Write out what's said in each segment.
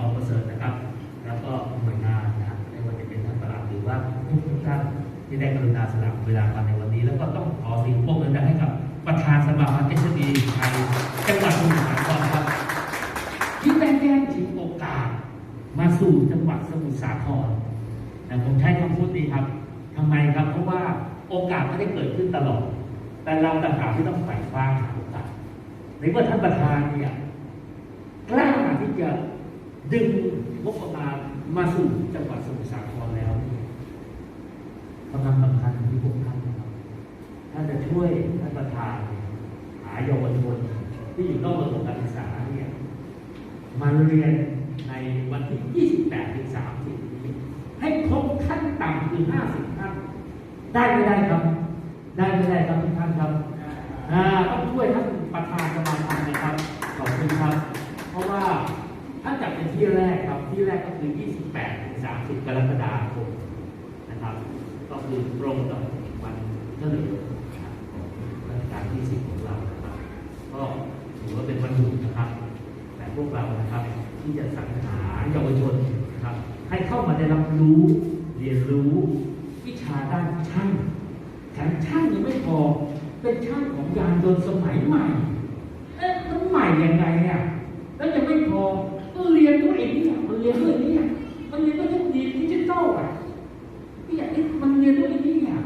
อประเสริฐนะครับ แล้วก็หน่วยงานนะครับไม่ว่าจะเป็นท่านประหลัดหรือว่าทุกท่านที่ได้กรุณาสละเวลามาในวันนี้ แล้วก็ต้องขอสิ่งปรบมือดังให้กับประธานสมาเอชดีไทยจังหวัดสมุทรสาครครับ ที่ได้แจ้งถึงโอกาสมาสู่จังหวัดสมุทรสาครแต่ผมใช้คำพูดนี้ครับทำไมครับ เพราะว่าโอกาสไม่ได้เกิดขึ้นตลอด แต่เราต่างหากที่ต้องฝ่ฟ้าหาโอกาสในเมื่อท่านประธานเนี่ยกล้าที่จะ ดึงงบประมาณมาสู่จังหวัดสมุทรสาครแล้วเนี่ยกำลังสำคัญที่พวกท่านนะครับท่านจะช่วยท่านประธานหาเยาวชนที่อยู่นอกระบบการศึกษาเนี่ยมาเรียนในวันที่ 28 ถึง 30 ให้ครบขั้นต่ำคือ 50 ท่าน ได้ไม่ได้ครับทุกท่านครับอ่าต้องช่วยท่านประธานสมาพันธ์นะครับ ขอบคุณครับ เพราะว่า ที่แรกครับที่แรกก็คือ 28ถึง30 กรกฎาคมนะครับ ก็คือตรงกับวันเฉลิมนะครับของรัชกาลที่ 10 ของเรานะครับ ก็ถือว่าเป็นวันหยุดนะครับ แต่พวกเรานะครับที่จะสรรหาเยาวชนนะครับ ให้เข้ามาได้รับรู้เรียนรู้วิชาด้านช่างแถมช่างยังไม่พอเป็นช่างของยานยนต์สมัยใหม่ เอ๊ะมันใหม่ยังไงเนี่ยแล้วยังไม่พอ ก็เรียนด้วยไอ้เนี่ยมันเรียนด้วยเนี่ยมันเรียนด้วยเทคโนโลยีดิจิตอลอะเนี่ยไอ้มันเรียนด้วยเนี่ย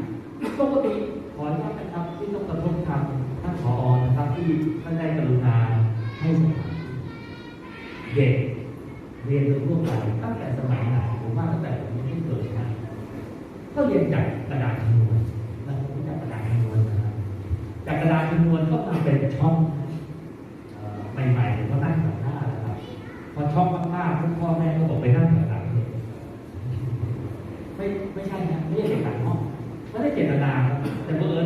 ปกติขออนุญาตนะครับที่ต้องกระทบทางท่านผอนะครับที่ท่านได้กรุณาให้สถานเด็กเรียนโดยทั่วไปตั้งแต่สมัยไหนผมว่าตั้งแต่ผมยังไม่เกิดนะก็เรียนจากกระดาษชนวนนะครับรู้จักกระดาษชนวนนะครับจากกระดาษชนวนก็มาเป็นช่อง ชอบมากๆทุกพ่อแม่ก็บอกไปนั่งแถวหลังไม่ไม่ใช่นะไม่ใช่แถวหลังห้องไม่ได้เจตนาแต่เมื่อ